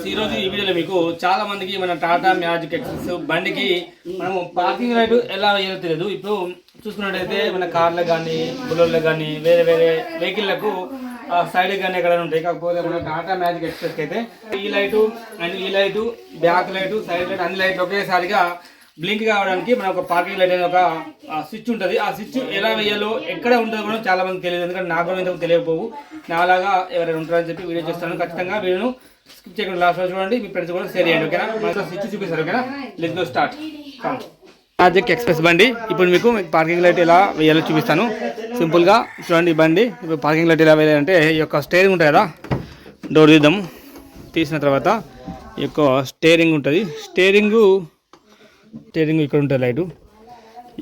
Friends ఈ రోజు ఈ వీడియోలో మీకు చాలా మందికి మన టాటా మ్యాజిక్ ఎక్సెస్ బండికి మనము పార్కింగ్ రైట్ ఎలా వేయాలో తెలియదు. ఇప్పుడు చూసుకున్నట్టయితే మన కార్లకు కానీ బుల్లర్లకు కానీ వేరే వేరే వెహికల్లకు సైడ్ కానీ ఎక్కడ ఉంటాయి. కాకపోతే మన టాటా మ్యాజిక్ ఎక్స్ప్రెస్ అయితే ఈ లైటు అండ్ ఈ light back light side light అన్ని లైట్లు ఒకేసారిగా బ్లింక్ కావడానికి మన ఒక పార్కింగ్ లైట్ అనే ఒక స్విచ్ ఉంటుంది. ఆ స్విచ్ ఎలా వేయాలో ఎక్కడ ఉంటుందో కూడా చాలా మంది తెలియదు. ఎందుకంటే నాకు కూడా ఇంతకు తెలియకపోవు. నాలాగా ఎవరైనా ఉంటారని చెప్పి వీడియో చేస్తాను. ఖచ్చితంగా వీడియోను స్కిప్ చేయకుండా లాస్ట్ చూడండి. మీ ఫ్రెండ్స్ కూడా షేర్ చేయండి ఓకేనా? మనతో స్విచ్ చూపిస్తారు ఓకేనా? Let go start magic express బండి. ఇప్పుడు మీకు పార్కింగ్ లైట్ ఎలా వేయాలో చూపిస్తాను. సింపుల్గా చూడండి బండి. ఇప్పుడు పార్కింగ్ లైట్ ఎలా వేయాలంటే ఈ యొక్క స్టేరింగ్ ఉంటుంది కదా? డోర్ తీద్దాము తీసిన తర్వాత ఈ యొక్క స్టేరింగ్ ఉంటుంది. స్టేరింగు స్టేరింగ్ ఇక్కడ ఉంటుంది లైటు.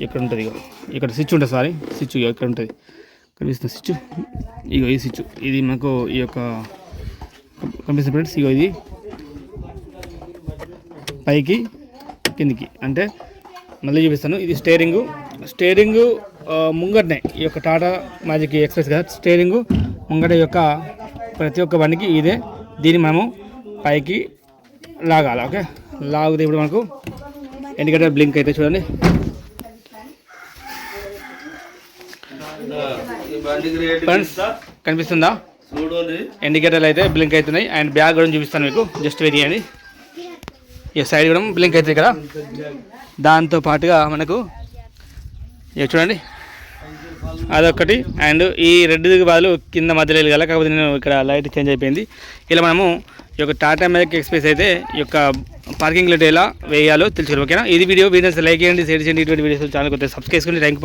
ఇక్కడ ఉంటుంది ఇక ఇక్కడ స్విచ్ ఉంటుంది సారీ. స్విచ్ ఇగో ఇక్కడ ఉంటుంది. కనిపిస్తుంది స్విచ్? ఇగో ఈ స్విచ్. ఇది మనకు ఈ యొక్క కనిపిస్తుంది ఫ్రెండ్స్. ఇగో ఇది. పైకి కిందికి. అంటే మళ్ళీ చూపిస్తాను. ఇది స్టేరింగు. స్టేరింగు ముంగటనే ఈ యొక్క టాటా మ్యాజిక్ ఎక్స్ప్రెస్ కదా. స్టేరింగు ముంగట యొక్క ప్రతి ఒక్క బండికి ఇదే. దీన్ని మనము పైకి లాగాలి. ఓకే? లాగితే ఇప్పుడు మనకు ఎండికేటర్ బ్లింక్ అయితే చూడండి. ఫ్రెండ్స్ కనిపిస్తుందా? ఇండికేటర్లు అయితే బ్లింక్ అవుతున్నాయి. అండ్ బ్యాగ్ కూడా చూపిస్తాను మీకు. జస్ట్ వెరీ అని ఈ సైడ్ కూడా బ్లింక్ అవుతుంది ఇక్కడ దాంతో పాటుగా మనకు చూడండి. అదొకటి అండ్ ఈ రెడ్ బదులు కింద మధ్యలో వెళ్ళగల కాకపోతే నేను ఇక్కడ లైట్ చేంజ్ అయిపోయింది. ఇలా మనము ఈ యొక్క టాటా మ్యాజిక్ ఎక్స్ప్రెస్ అయితే ఈ యొక్క పార్కింగ్ లెట్ ఎలా వేయాలో తెలుసుకోవాలి ఓకేనా? ఇది వీడియో వీడియోస్ లైక్ చేయండి షేర్ చేయండి ఇటువంటి వీడియోస్ ఛానల్ కొద్దిగా సబ్స్క్రైబ్ చేసుకోండి థ్యాంక్